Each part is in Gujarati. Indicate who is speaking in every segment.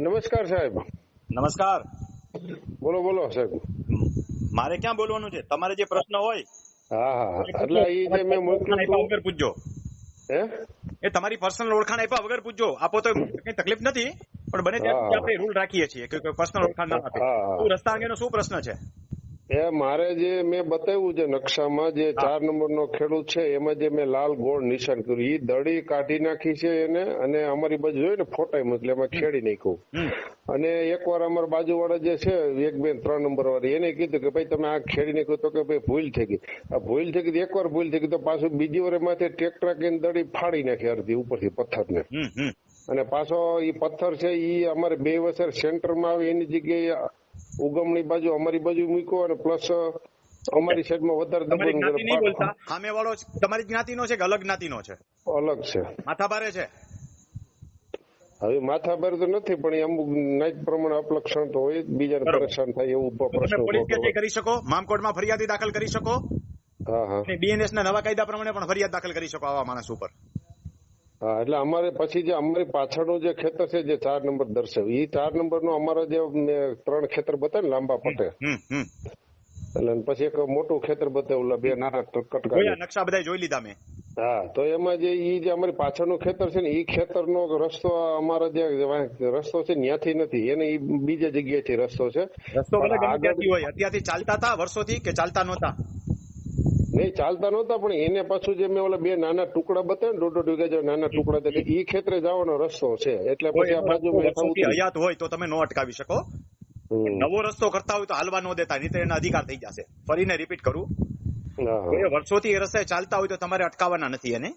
Speaker 1: નમસ્કાર સાહેબ.
Speaker 2: નમસ્કાર.
Speaker 1: બોલો બોલો સાહેબ.
Speaker 2: મારે ક્યાં બોલવાનું છે? તમારે જે પ્રશ્ન હોય
Speaker 1: હા હા એટલે એ જે મેં
Speaker 2: વગર પૂછજો.
Speaker 1: હે?
Speaker 2: એ તમારી પર્સનલ ઓળખાણ આપ્યા વગર પૂછજો. આપો તો કઈ તકલીફ નથી પણ બને ત્યાં આપણે રૂલ રાખીએ છીએ કે પર્સનલ ઓળખાણ ના આપે. રસ્તા અંગેનો શું પ્રશ્ન છે?
Speaker 1: એ મારે જે મેં બતાવ્યું છે નકશામાં જે ચાર નંબરનો ખેડૂત છે એમાં જે મેં લાલ ગોળ નિશાન કર્યું. એ દડી કાઢી નાખી છે એને અને અમારી બાજુ જોયું ને ફોટા એટલે એમાં ખેડી નાખ્યું. અને એકવાર અમારા બાજુવાળા જે છે એક બે ત્રણ નંબર વાળી એને કીધું કે ભાઈ તમે આ ખેડી નાખ્યું તો કે ભાઈ ભૂલ થઈ ગઈ. આ ભૂલ થઈ ગઈ એક એકવાર ભૂલ થઈ ગઈ તો પાછું બીજી વાર માથે ટ્રેક્ટર કે દડી ફાડી નાખી અડધી ઉપરથી પથ્થરને. અને પાછો એ પથ્થર છે ઈ અમારે બે વસર સેન્ટરમાં આવે એની જગ્યાએ ઉગમણી બાજુ અમારી બાજુ મૂક્યો અને પ્લસ અમારી સાઈડમાં વધારે
Speaker 2: તમારી જ્ઞાતિ નહીં બોલતા? સામે વાળો તમારી જ્ઞાતિનો છે કે અલગ જ્ઞાતિનો છે?
Speaker 1: અલગ છે.
Speaker 2: માથા ભારે છે?
Speaker 1: હવે માથા પર તો નથી પણ અમુક નાઈટ પ્રમાણે અપલક્ષણ તો હોય બીજા બીજાને પરેશાન થાય એવું પ્રશ્ન
Speaker 2: પોલીસ ઊભો કરી શકો? મામકોટમાં ફરિયાદી દાખલ કરી શકો?
Speaker 1: હા હા.
Speaker 2: અને બીએનએસ ના નવા કાયદા પ્રમાણે પણ ફરિયાદ દાખલ કરી શકો આવા માણસ ઉપર.
Speaker 1: હા એટલે અમારે પછી જે અમારી પાછળનું જે ખેતર છે જે ચાર નંબર દર્શાવે એ ચાર નંબરનું અમારા જે ત્રણ ખેતર બતાવે લાંબા પટે. એટલે પછી એક મોટું ખેતર બતાવ્યું બે નાના કટકા
Speaker 2: નકશા બધા જોઈ લીધા મેં.
Speaker 1: હા તો એમાં જે ઈ જે અમારી પાછળનું ખેતર છે ને ઈ ખેતરનો રસ્તો અમારા જે રસ્તો છે ત્યાંથી નથી. એને ઈ બીજા જગ્યાએથી રસ્તો છે.
Speaker 2: રસ્તો ભલે ગમે ત્યાંથી હોય. અત્યારથી ચાલતા હતા વર્ષોથી કે ચાલતા નહોતા?
Speaker 1: નહીં ચાલતા નહોતા પણ એને પાછું જે મેં ઓલા બે નાના ટુકડા બતાવ્યા દોઢ દોઢ વીઘા જેવા નાના ટુકડા ઈ ખેતરે જવાનો રસ્તો છે. એટલે પછી આ બાજુ
Speaker 2: હયાત હોય તો તમે નો અટકાવી શકો. નવો રસ્તો કરતા હોય તો હાલવા ન દેતા નહીં તો એના અધિકાર થઈ જશે. ફરીને રિપીટ કરું. એ વર્ષોથી એ રસ્તે ચાલતા હોય તો તમારે અટકાવવાના નથી એને.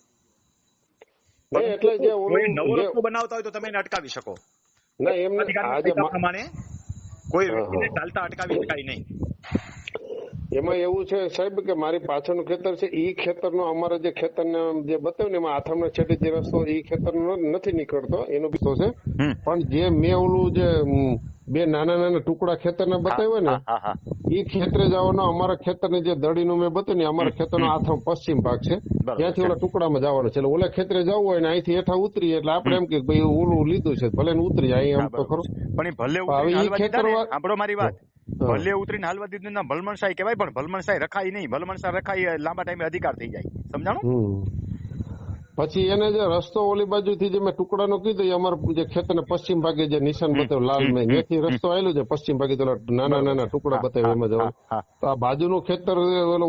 Speaker 1: એટલે જે
Speaker 2: નવો રસ્તો બનાવતા હોય તો તમે એને અટકાવી શકો.
Speaker 1: ના
Speaker 2: એમ પ્રમાણે કોઈ વ્યક્તિને ચાલતા અટકાવી શકાય નહીં.
Speaker 1: એમાં એવું છે સાહેબ કે મારી પાછળનું ખેતર છે ઈ ખેતરનો અમારા જે ખેતરને જે બતાવ્યું ને એમાં આથમના છેટે જે રસ્તો ઈ ખેતરનો નથી નીકળતો એનો બી છે. પણ જે મેં ઓલું જે બે નાના નાના ટુકડા ખેતરને બતાવ્યો ને ઈ ખેતરે જવાનો અમારા ખેતરની જે દડીનું મેં બતાવ્યું ને અમારા ખેતરનો આથમ પશ્ચિમ ભાગ છે. ત્યાંથી. ઓલા ટુકડામાં જવાનું છે. એટલે ઓલા ખેતરે જવું હોય ને અહીંથી હેઠા ઉતરી એટલે આપણે એમ કે ભાઈ ઓલું લીધું છે ભલે ને ઉતરી
Speaker 2: જાય
Speaker 1: આમ તો ખરું.
Speaker 2: પણ ભલે સાંભળો મારી વાત. ભલે ઉતરીને હાલવા દીધું ના ભલમણશાહી કહેવાય પણ ભલમણશાહી રખાય નહીં. ભલમણશાહ રખાય લાંબા ટાઈમે અધિકાર થઈ જાય. સમજાણું.
Speaker 1: પછી એને જે રસ્તો ઓલી બાજુથી જે મેં ટુકડાનો કીધો એ અમારા જે ખેતરના પશ્ચિમ ભાગે જે નિશાન બતાવ્યું લાલ મેં ત્યાંથી રસ્તો આવેલો છે પશ્ચિમ ભાગે તો નાના નાના ટુકડા બતાવ્યો એમાં જવાનું. તો આ બાજુનું ખેતર ઓલો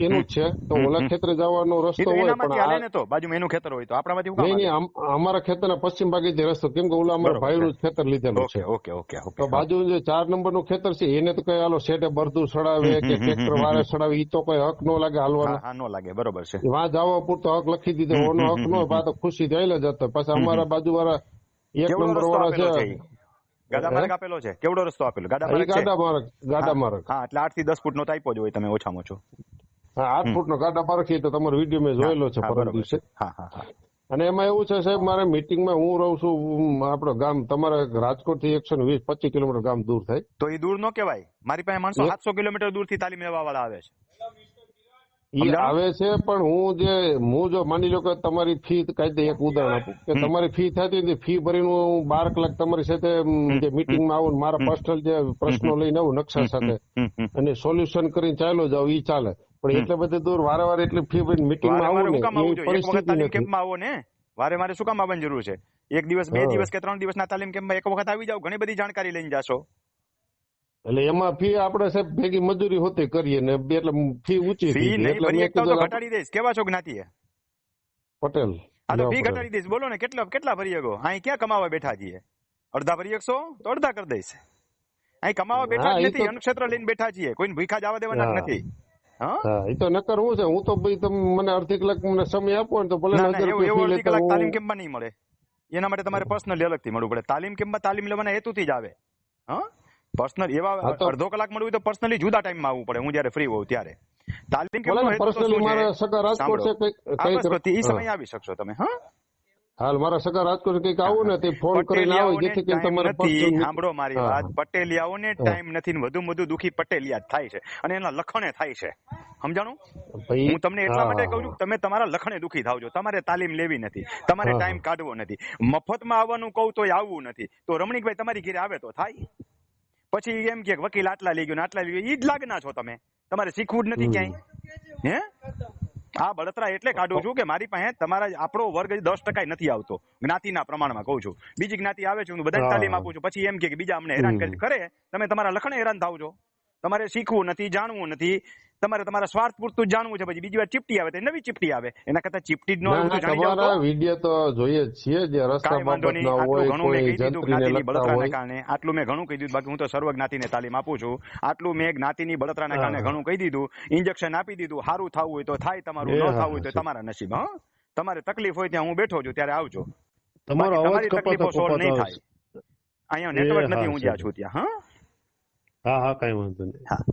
Speaker 1: એનું જ છે તો ઓલા ખેતરે જવાનો રસ્તો હોય પણ
Speaker 2: ને તો બાજુમાં એનું ખેતર હોય તો. આપણામાંથી
Speaker 1: નહીં નહીં અમારા ખેતરના પશ્ચિમ ભાગે જે રસ્તો કેમ કે ઓલા અમારા ભાઈનું ખેતર લીધેલું છે.
Speaker 2: ઓકે ઓકે
Speaker 1: તો બાજુ જે ચાર નંબરનું ખેતર છે એને તો કઈ હાલો શેઠે બરધું સડાવે કે ટ્રેક્ટર વાળે સડાવે એ તો કોઈ હક નો લાગે હાલવાનો.
Speaker 2: હા લાગે બરોબર છે.
Speaker 1: વાં જવા પૂરતો હક લખી દીધો ઓનો હક નો હોય, તો ખુશી થઈ જતો. પછી અમારા બાજુ વાળા એક નંબર વાળા
Speaker 2: છે. માર્ગ આપેલો છે? કેવડો રસ્તો આપેલો?
Speaker 1: એ
Speaker 2: માર્ગ
Speaker 1: માર્ગ
Speaker 2: હા એટલે આઠથી દસ ફૂટ નો તાપ્યો જ હોય તમે ઓછામાં ઓછો.
Speaker 1: હા આઠ ફૂટ નો ગાડા માર્ગ છે તો તમારો વીડિયો મેં જોયેલો છે પરમ દિવસે.
Speaker 2: છે. હા હા હા.
Speaker 1: અને એમાં એવું છે સાહેબ મારે મિટિંગમાં હું રહું છું આપણો ગામ તમારે રાજકોટથી એકસો વીસ પચીસ કિલોમીટર ગામ દૂર થાય.
Speaker 2: તો એ દૂર નો કહેવાય? મારી પાસે માણસો સાતસો કિલોમીટર દૂરથી તાલીમ લેવા વાળા આવે છે.
Speaker 1: આવે છે પણ હું જે હું જો માની લો કે તમારી ફી કહી દે એક ઉદાહરણ આપું. કે તમારી ફી થતી હતી ફી ભરીને હું બાર કલાક તમારી સાથે જે મિટિંગમાં આવું મારા પર્સનલ જે પ્રશ્નો લઈને આવું નકશા સાથે. અને સોલ્યુશન કરીને ચાલો જાવ એ ચાલે. પણ એટલે બધે દૂર વારે વારે એટલી ફી ભરીને મિટિંગમાં આવું ને
Speaker 2: કામ
Speaker 1: પરિસ્થિતિ
Speaker 2: કેમ્પમાં આવો ને. વારે મારે શું કામ આવવાની જરૂર છે? એક દિવસ બે દિવસ કે ત્રણ દિવસના તાલીમ કેમ્પમાં એક વખત આવી જાવ ઘણી બધી જાણકારી લઈને જાશો.
Speaker 1: એટલે એમાં ફી આપણે સાહેબ ભેગી મજૂરી હોતી કરીએ ને એટલે ફી ઊંચી
Speaker 2: ફી નહીં તો ઘટાડી દઈશ. કેવા છો જ્ઞાતિએ?
Speaker 1: પટેલ
Speaker 2: આ તો ફી ઘટાડી દઈશ. બોલો ને કેટલા કેટલા ભરી શકો અહીં ક્યાં કમાવા બેઠા છીએ? અડધા ભરી શકશો તો અડધા કરી દઈશ. અહીં કમાવા બેઠા જ નથી અન્નક્ષેત્ર લઈને બેઠા છીએ. કોઈને ભીખા જવા દેવાના નથી. હા?
Speaker 1: એ તો નકર હું છે હું તો ભાઈ તમે મને અડધી કલાક મને સમય આપો ને તો ભલે
Speaker 2: એવું અડધી કલાક તાલીમ કેમ્પમાં નહીં મળે. એના માટે તમારે પર્સનલી અલગથી મળવું પડે. તાલીમ કેમ્પમાં તાલીમ લેવાના હેતુથી જ આવે. હા? પર્સનલ એવા અડધો કલાક મળવું તો પર્સનલી જુદા ટાઈમમાં આવવું પડે. હું જયારે ફ્રી હોઉં ત્યારે. તાલીમ
Speaker 1: પર્સનલી મારા સગા રાજકોટ છે કઈ
Speaker 2: એ સમય આવી શકશો તમે હા?
Speaker 1: હાલ મારા સગા રાજકોટ કંઈક આવું ને તે ફોન કરીને આવે જેથી કરીને તમારે
Speaker 2: સાંભળો મારી વાત. પટેલિયાઓને ટાઈમ નથી ને વધુ વધુ દુખી પટેલિયા જ થાય છે. અને એના લખણે થાય છે. સમજાણું? હું તમને એટલા માટે કહું છું તમે તમારા લખણે દુખી થાવ છો. તમારે તાલીમ લેવી નથી. તમારે ટાઈમ કાઢવો નથી. મફતમાં આવવાનું કહું તો આવવું નથી. તો રમણીકભાઈ તમારી ઘરે આવે તો થાય? પછી એમ કે વકીલ આટલા લઈ ગયો ને આટલા લઈ ગયો. ઈ જ લાગના છો તમે. તમારે શીખવું જ નથી ક્યાંય. હે? આ બળતરા એટલે કાઢું છું કે મારી પાસે તમારા આપણો વર્ગ દસ ટકા નથી આવતો. જ્ઞાતિના પ્રમાણમાં કહું છું. બીજી જ્ઞાતિ આવે છે હું
Speaker 1: બધા.
Speaker 2: તાલીમ આપું છું. પછી એમ કે બીજા અમને હેરાન કરે કરે. તમે તમારા લખણે હેરાન થાવ છો. તમારે શીખવું નથી જાણવું નથી. તમારે તમારા સ્વાર્થ પૂરતું જાણવું છે. પછી બીજી વાર ચીપટી આવે તો નવી ચીપટી આવે. એના કરતા ચીપટી જ ન આવે
Speaker 1: તમારા વીડિયો તો જોઈએ છીએ. જે રસ્તા બાબતના હોય કોઈ જંત્રીને
Speaker 2: બળતરાના કારણે. આટલું મેં ઘણું કહી દીધું. બાકી હું તો સર્વ જ્ઞાતિને તાલીમ આપું છું. આટલું મેં જ્ઞાતિની બળતરાના કારણે. ઘણું કહી દીધું. ઇન્જેક્શન આપી દીધું. સારું થવું હોય તો થાય તમારું ન થવું હોય તો તમારા નસીબ. હા? તમારે તકલીફ હોય ત્યાં હું બેઠો છું ત્યારે આવજો.
Speaker 1: તમારો અવાજ
Speaker 2: તકલીફો સોલ્વ નહીં થાય. અહીંયા નેટવર્ક નથી હું જ્યાં છું ત્યાં. હા?
Speaker 1: હા હા કઈ વાંધો નહીં.
Speaker 2: હા.